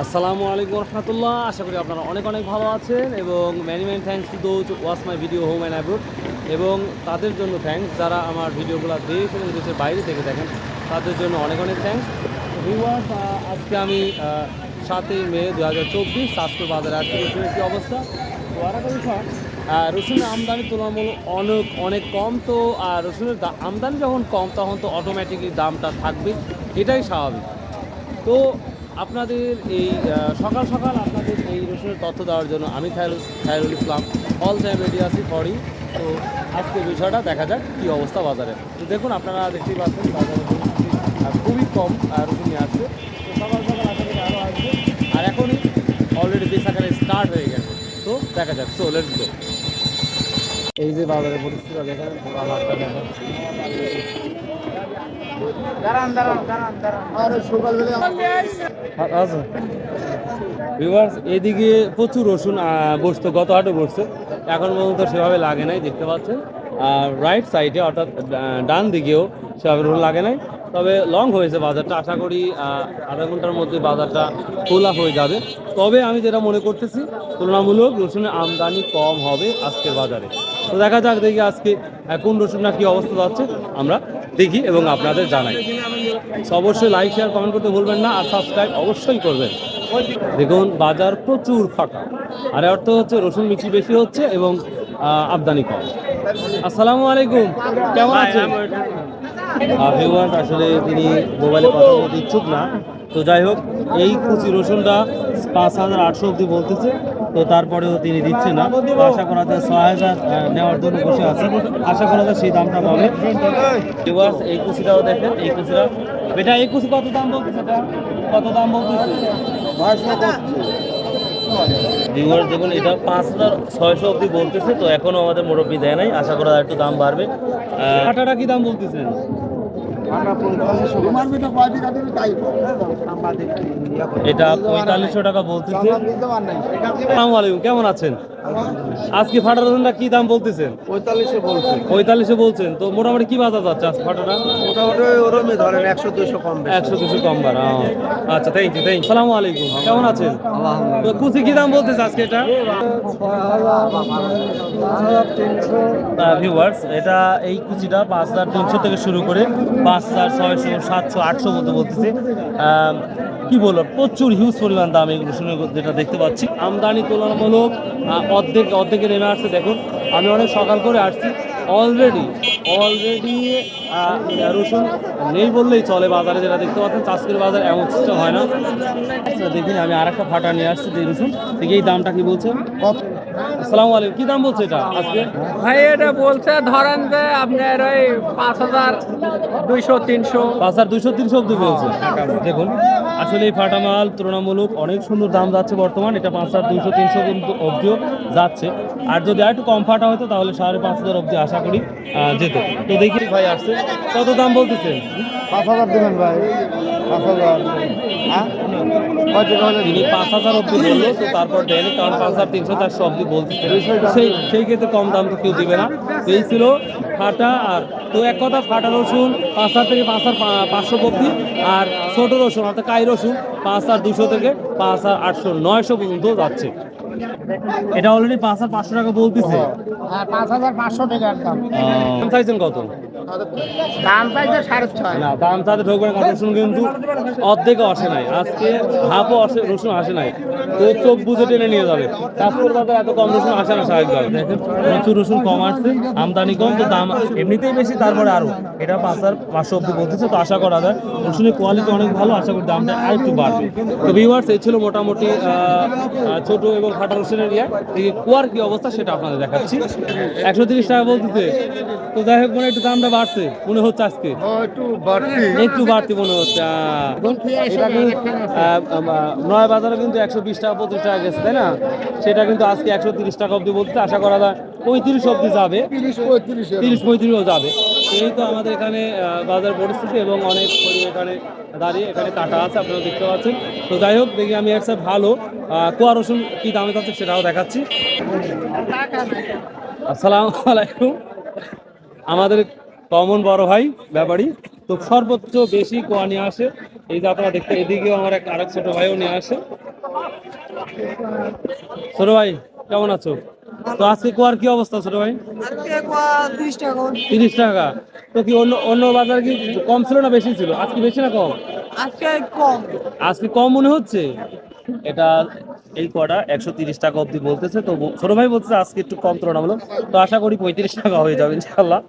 আসসালামু আলাইকুম রহমতুল্লাহ। আশা করি আপনারা অনেক অনেক ভালো আছেন এবং many many thanks to those watch my video home and abroad এবং তাদের জন্য থ্যাংকস যারা আমার ভিডিওগুলো দেশ এবং দেশের বাইরে থেকে দেখেন, তাদের জন্য অনেক অনেক থ্যাংকস ভিউয়ার্স আজকে আমি সাতই মে দু হাজার চব্বিশ শাস্ত্র বাজারে আজকে রসুনের অবস্থা। রসুনের আমদানি তুলনামূলক অনেক অনেক কম তো আর রসুনের আমদানি যখন কম, তখন তো অটোমেটিকলি দামটা থাকবে, এটাই স্বাভাবিক। তো আপনাদের এই সকাল সকাল আপনাদের এই রসুনের তথ্য দেওয়ার জন্য আমি Khairul Islam all time ready আছি ফরি তো আজকে বিষয়টা দেখা যাক কী অবস্থা বাজারে। তো দেখুন, আপনারা দেখতেই পাচ্ছেন, বাজারে খুবই কম রসুন নিয়ে আসছে। তো সকাল সকাল আপনাদের আরও আসবে। আর এখনই অলরেডি বেসাকারে স্টার্ট হয়ে গেছে। তো দেখা যাক সো লেটস গো এই যে বাজারে বাজারের পরিস্থিতি দেখেন পুরো হাটটা দেখাচ্ছি আচ্ছা ভিউয়ার্স এদিকে প্রচুর রসুন বসতো গত হাটে বসছে। এখন পর্যন্ত সেভাবে লাগে নাই দেখতে পাচ্ছেন। আর রাইট সাইডে অর্থাৎ ডান দিকেও সেভাবে রসুন লাগে নাই। তবে লং হয়েছে বাজারটা। আশা করি আধা ঘণ্টার মধ্যে বাজারটা খোলা হয়ে যাবে। তবে আমি যেটা মনে করতেছি তুলনামূলক রসুনের আমদানি কম হবে আজকের বাজারে। তো দেখা যাক দেখি আজকে কোন রসুনটা কী অবস্থা যাচ্ছে। আমরা দেখি এবং আপনাদের জানাই। অবশ্যই লাইক শেয়ার কমেন্ট করতে ভুলবেন না আর সাবস্ক্রাইব অবশ্যই করবেন। দেখুন বাজার প্রচুর ফাঁকা। আর এর অর্থ হচ্ছে রসুন মিষ্টি বেশি হচ্ছে এবং আমদানি কম। আসসালামু আলাইকুম। কেমন আছেন? ভিউয়ার্স আসলে তিনি মোবাইলে কথা বলতে ইচ্ছুক না। তো যাই হোক এই কুচি রসুনটা পাঁচ হাজার আটশো অব্দি বলতেছে। তো তারপরেও তিনি দিচ্ছে না। আশা করা যায় ছয় হাজার নেওয়ার জন্য বসে আছে আশা করা যায় সেই দামটা পাবে। ভিউয়ার্স এই কুচিটাও দেখেন, এই কুচিটা বেটা, এই কুচি কত দাম বলতেছে এটা? কত দাম বলতেছে? ভিউয়ার্স দেখুন, এটা পাঁচ হাজার ছয়শো অব্দি বলতেছে, তো এখনও আমাদের মুরব্বী দেয় নাই। আশা করা একটু দাম বাড়বে। কাটাটা কি দাম বলতেছেন? এটা পঁয়তাল্লিশশো টাকা বলতেছি। আসসালামু আলাইকুম কেমন আছেন? আজকে ফাটা রসুনটা কি দাম বলতেছেন? পঁয়তাল্লিশে বলছে। পঁয়তাল্লিশে বলছেন। তো মোটামুটি কি বাজার যাচ্ছে আজকে ফাটাটা মোটামুটি ওরমই ধরেন একশো দুশো কম একশো দুশো কম বাড়া আচ্ছা থ্যাংক ইউ থ্যাংক ইউ সালামু আলাইকুম কেমন আছেন? তো কুচি কি দাম বলতেছে আজকে এটা? ভিউয়ার্স এটা এই কুচিটা পাঁচ হাজার তিনশো থেকে শুরু করে পাঁচ হাজার ছয়শো সাতশো আটশো মতো বলতেছে। কি বলব, প্রচুর হিউজ পরিমাণ দাম এগুলো শুনে যেটা দেখতে পাচ্ছি। আমদানি তুলনামূলক অর্ধেক, অর্ধেকে নেমে আসছে, দেখুন। আমি অনেক সকাল করে আসছি। অলরেডি অলরেডি রসুন নেই বললেই চলে বাজারে, যেটা দেখতে পাচ্ছেন, চাষকের বাজার এমন সিস্টেম হয় না। দেখিনি, আমি আর একটা ফাটা নিয়ে আসছি রসুন দেখি এই দামটা কি বলছে। আসসালামু আলাইকুম। কি দাম বলছে এটা আজকে? ভাই এটা বলছে ধরেন যে আপনার ওই পাঁচ হাজার দুইশো তিনশো। পাঁচ হাজার দুইশো তিনশো অব্দি বলছে। দেখুন আসলে এই ফাটা মাল তুলনামূলক অনেক সুন্দর দাম যাচ্ছে বর্তমান। এটা পাঁচ হাজার দুইশো তিনশো কিন্তু অব্দিও যাচ্ছে। আর যদি আর একটু কম ফাটা হতো তাহলে সাড়ে পাঁচ হাজার অব্দি আশা করি যেত। তো দেখি ভাই আসছে। কত দাম বলতেছেন? পাঁচ হাজার দেবেন ভাই। পাঁচ হাজার। হ্যাঁ? তিনি পাঁচ হাজার অব্দি বলল তো তারপর দেয়নি কারণ পাঁচ হাজার তিনশো চারশো অব্দি বলতেছে। সেই সেই ক্ষেত্রে কম দাম তো কেউ দিবে না। এই ছিল ফাটা আর তো এক কথা ফাটা রসুন পাঁচ হাজার থেকে পাঁচ হাজার পাঁচশো অব্দি আর ছোটো রসুন অর্থাৎ কাই রসুন পাঁচ হাজার দুশো থেকে পাঁচ হাজার আটশো নয়শো পর্যন্ত যাচ্ছে। এটা অলরেডি পাঁচ হাজার পাঁচশো টাকা বলতেছে। হ্যাঁ পাঁচ হাজার পাঁচশো টাকা চাইছেন কত? দাম চাইছে ঢোকবে না রসুন কিন্তু অর্ধেকে আসে নাই। আজকে হাফও আসে রসুন আসে নাই। তো চোখ বুঝে টেনে নিয়ে যাবে। তারপর তাদের এত কম রসুন আসে না স্বাভাবিকভাবে দেখেন, প্রচুর রসুন কম আসছে, আমদানি কম, তো দাম এমনিতেই বেশি, তারপরে আরও। এটা পাঁচ হাজার পাঁচশো অব্দি বলতেছে, তো আশা করা যায়। রসুনের কোয়ালিটি অনেক ভালো, আশা করি দামটা আর একটু বাড়বে। তো ভিউয়ার্স এই ছিল মোটামুটি ছোট এবং খাটা রসুনের ইয়ে। কুয়ার কি অবস্থা সেটা আপনাদের দেখাচ্ছি। একশো তিরিশ টাকা বলতেছে। তো যাই হোক মনে একটু দামটা বাড়ছে মনে হচ্ছে আজকে? একটু বাড়তি। মনে হচ্ছে নয় বাজারে কিন্তু একশো বিশ টাকা পঁচিশ টাকা গেছে তাই না? সেটা কিন্তু আজকে একশো তিরিশ টাকা অব্দি বলতে আশা করা যায় পঁয়ত্রিশ অব্দি যাবে। তিরিশ পঁয়ত্রিশ তিরিশ পঁয়ত্রিশও যাবে। এই তো আমাদের এখানে আহ, বাজার পরিস্থিতি এবং অনেক এখানে দাঁড়িয়ে এখানে কাটা আছে আপনারা দেখতে পাচ্ছেন। তো যাই হোক দেখি আমি একটা ভালো কুয়া রসুন কি দামে যাচ্ছে সেটাও দেখাচ্ছি। আসসালামু আলাইকুম। আমাদের কমন বড় ভাই ব্যাপারী। তো সর্বোচ্চ বেশি কোয়া নিয়ে আসে। এই যে আপনারা দেখতে এদিকেও আমার এক আরেক ছোট ভাইও নিয়ে আসে। ছোট ভাই কেমন আছো? তো আজকে কোয়ার কি অবস্থা ছোট ভাই? তিরিশ টাকা তো কি অন্য অন্য বাজারে কি কম ছিল না বেশি ছিল? আজকে বেশি না কম? আজকে কম। আজকে কম মনে হচ্ছে? এটা এই কটা একশো তিরিশ টাকা অবধি বলতেছে। তো ছোট ভাই বলছে আজকে একটু কম তুলনামূলক। তো আশা করি পঁয়ত্রিশ টাকা হয়ে যাবে ইনশাল্লাহ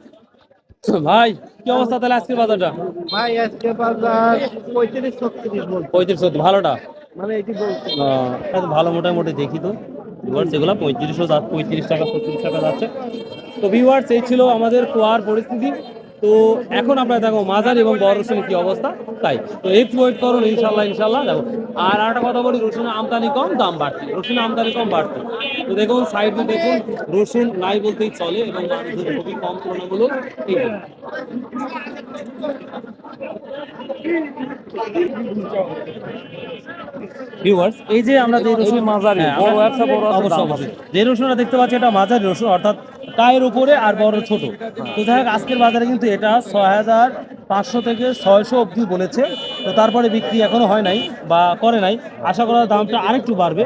ভাই কি অবস্থা তাহলে আজকের বাজারটা? ভাই আজকে বাজার পঁয়ত্রিশ ছত্রিশ বল পঁয়ত্রিশ ছত্রিশ ভালোটা? মানে এটি বলছি ভালো মোটামুটি দেখি তো। ভিউয়ার্স এগুলো পঁয়ত্রিশশো পঁয়ত্রিশ টাকা ছত্রিশ টাকা যাচ্ছে। তো ভিউয়ার্স এই ছিল আমাদের কুয়ার পরিস্থিতি। তো এখন আপনারা দেখো মাঝারি এবং বড় রসুনের কি অবস্থা? তাই। তো একটু ওয়েট করুন ইনশাল্লাহ ইনশাল্লাহ দেখো। আর একটা কথা বলি রসুনের আমদানি কম দাম বাড়ছে রসুনের আমদানি কম বাড়ছে তো দেখুন সাইডে দেখুন রসুন নাই বলতেই চলে এবং মানুষের খুবই কম তুলনামূলক এই ভিউয়ার্স এই যে আমরা যে রসুন মাঝারি বড় একটা বড় অবশ্যই অবশ্যই। যে রসুনটা দেখতে পাচ্ছি এটা মাঝারি রসুন অর্থাৎ কায়ের উপরে আর বড় ছোট। তো যাই হোক আজকের বাজারে কিন্তু এটা ছয় হাজার পাঁচশো থেকে ছয়শো অবধি বলেছে। তো তারপরে বিক্রি এখনও হয় নাই বা করে নাই। আশা করা দামটা আরেকটু বাড়বে।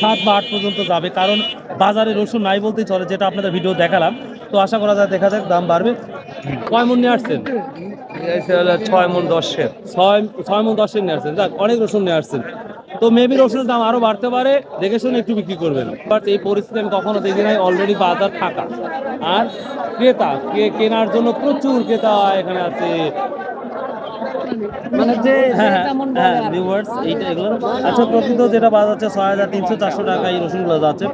সাত বা আট পর্যন্ত যাবে কারণ বাজারে রসুন নাই বলতেই চলে যেটা আপনাদের ভিডিও দেখালাম। তো আশা করা যায় দেখা যাক দাম বাড়বে। কয় মন নিয়ে আসছেন? ছয় মন দশের। ছয় ছয় মন দশের নিয়ে আসছেন। যাক অনেক রসুন নিয়ে আসছেন। তো মেবি রসুনের দাম আরও বাড়তে পারে। দেখে শুনে একটু বিক্রি করবেন। বাট এই পরিস্থিতি আমি কখনো দেখি নাই অলরেডি বাজার ফাঁকা। আর ক্রেতা কে কেনার জন্য প্রচুর ক্রেতা এখানে আছে। মানে যে হ্যাঁ হ্যাঁ ভিউয়ার্স এইটা এগুলো। আচ্ছা প্রকৃত যেটা বাজার যাচ্ছে ছয় হাজার তিনশো চারশো টাকা এই রসুনগুলো যাচ্ছে।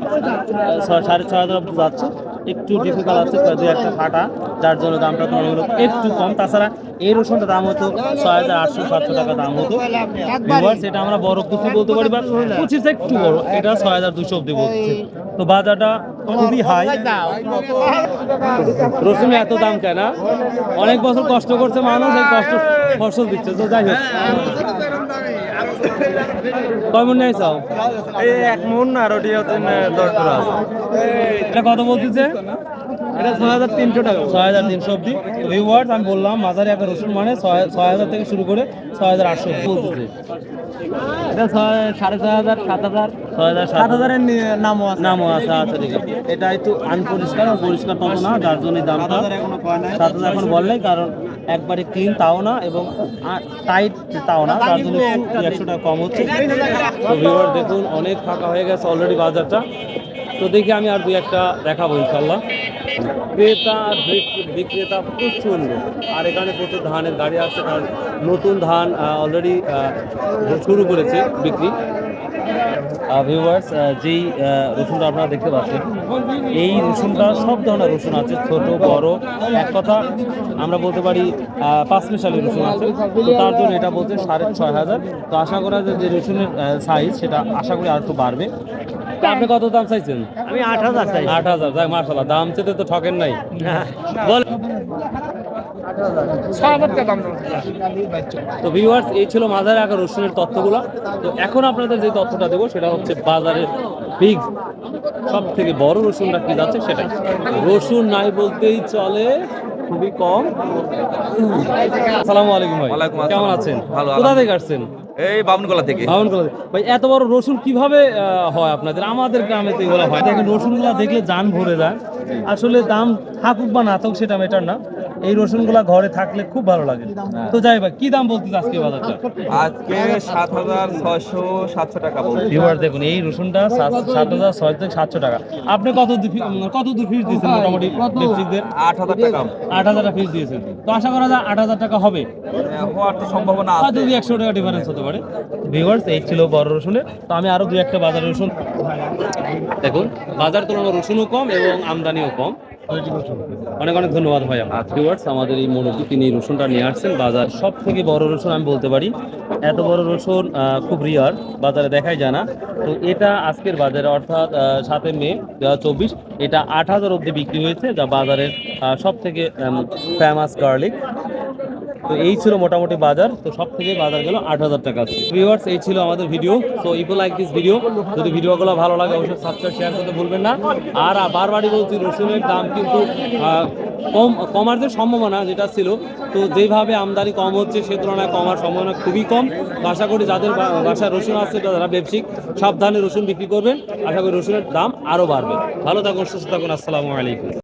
সাড়ে ছয় হাজার যাচ্ছে। একটু ডিফিকাল্ট আছে দু একটা ফাটা যার জন্য দামটা তুলনামূলক একটু কম। তাছাড়া এই রসুনটা দাম হতো ছয় হাজার আটশো সাতশো টাকা দাম হতো। ভিউয়ার্স এটা আমরা বড় কুচি বলতে পারি বা কুচিটা একটু বড়, এটা ছয় হাজার দুশো অবধি বলছে। তো বাজারটা খুবই হাই রসুন এত দাম কেনা? অনেক বছর কষ্ট করছে মানুষ, এই কষ্ট ফসল দিচ্ছে। তো যাই হোক। কয় মন নেই চাও এই এক মন আর ওটি হচ্ছে দশ টাকা এটা কত বলতেছে? এটা ছয় হাজার তিনশো টাকা। ছয় হাজার তিনশো অব্দি রিওয়ার্ড আমি বললাম মাঝারি একটা রসুন মানে ছয় হাজার থেকে শুরু করে ছয় হাজার আটশো বলতেছে এটা ছয় সাড়ে ছয় হাজার সাত হাজার। ছয় হাজার সাত হাজারের নামও আছে। নামও আছে আচ্ছা ঠিক আছে। এটা একটু আনপরিষ্কার পরিষ্কার তত না যার জন্য দামটা। এখনও কয় নাই? সাত হাজার এখন বললেই কারণ একবারে ক্লিন তাও না এবং টাইট তাও না, তার জন্য একশো টাকা কম হচ্ছে। তো ভিউয়ার দেখুন, অনেক ফাঁকা হয়ে গেছে অলরেডি বাজারটা। তো দেখি আমি আর দুই একটা দেখাবো ইনশাল্লাহ ক্রেতা বিক্রেতা প্রচুর লোক। আর এখানে প্রচুর ধানের গাড়ি আসছে, কারণ নতুন ধান অলরেডি শুরু করেছে বিক্রি। ভিউয়ার্স যেই রসুনটা আপনারা দেখতে পাচ্ছেন এই রসুনটা সব ধরনের রসুন আছে ছোট বড়। এক কথা আমরা বলতে পারি পাঁচ মিশালি রসুন আছে। তো তার জন্য এটা বলছে সাড়ে ছয় হাজার। তো আশা করা যায় যে রসুনের সাইজ সেটা আশা করি আর একটু বাড়বে। আপনি কত দাম চাইছেন? আমি আট হাজার চাই আট হাজার মার্শাল্লাহ দাম চেতে তো ঠকেন নাই। বল তো ভিউয়ার্স এই ছিল মাঝারে আগে রসুনের তথ্যগুলো তো এখন আপনাদের যে তথ্যটা দেবো সেটা হচ্ছে বাজারের বিগ সব থেকে বড় রসুনটা কি যাচ্ছে সেটা রসুন নাই বলতেই চলে খুবই কম। আসসালামু আলাইকুম ভাই। আসসালাম। কেমন আছেন? ভালো, কোথা থেকে আসছেন? এই বামনগোলা থেকে। করে ভাই এত বড় রসুন কীভাবে আহ, হয় আপনাদের? আমাদের গ্রামে তো এগুলো হয় দেখেন রসুনগুলো দেখলে জান ভরে যায় আসলে দাম থাকুক বা না থাকুক সেটা মেটার না। এই রসুনগুলা ঘরে থাকলে খুব ভালো লাগে। তো যাই ভাই কি দাম বলতেছে আজকে বাজারটা? আজকে সাত হাজার ছয়শো সাতশো টাকা ভিউয়ার দেখুন এই রসুনটা সাত হাজার ছয় থেকে সাতশো টাকা। আপনি কত কত দু ফিস দিয়েছেন মোটামুটি ব্যবসায়িকদের আট হাজার টাকা। আট হাজার ফিস দিয়েছেন। তো আশা করা যায় আট হাজার টাকা হবে। হওয়ার তো সম্ভাবনা হয়তো আছে। দুই একশো টাকা ডিফারেন্স হতে পারে। ভিউয়ার্স এই ছিল বড় রসুনের। তো আমি আরও দুই একটা বাজার রসুন দেখুন বাজার তুলনায় রসুনও কম এবং আমদানিও কম। অনেক অনেক ধন্যবাদ ভাইয়া ভিউয়ার্স আমাদের এই মনোজি তিনি রসুনটা নিয়ে আসছেন। বাজার সব থেকে বড় রসুন আমি বলতে পারি। এত বড় রসুন খুব রিয়ার বাজারে দেখাই যায় না। তো এটা আজকের বাজারে অর্থাৎ সাতই মে দু হাজার চব্বিশ এটা আট হাজার অব্দি বিক্রি হয়েছে যা বাজারের সব থেকে ফেমাস গার্লিক তো এই ছিল মোটামুটি বাজার। তো সব থেকে বাজার গেল আট হাজার টাকা। ভিউয়ার্স এই ছিল আমাদের ভিডিও তো ইফ লাইক দিস ভিডিও যদি ভিডিওগুলো ভালো লাগে, অবশ্যই সাবস্ক্রাইব শেয়ার করতে ভুলবেন না। আর বারবারই বলছি, রসুনের দাম কিন্তু কম, কমার যে সম্ভাবনা যেটা ছিল, তো যেভাবে আমদানি কম হচ্ছে, সে তুলনায় কমার সম্ভাবনা খুবই কম। আশা করি যাদের বাসায় রসুন আছে যারা ব্যবসায়িক, সাবধানে রসুন বিক্রি করবেন। আশা করি রসুনের দাম আরও বাড়বে। ভালো থাকুন, সুস্থ থাকুন, আসসালামু আলাইকুম।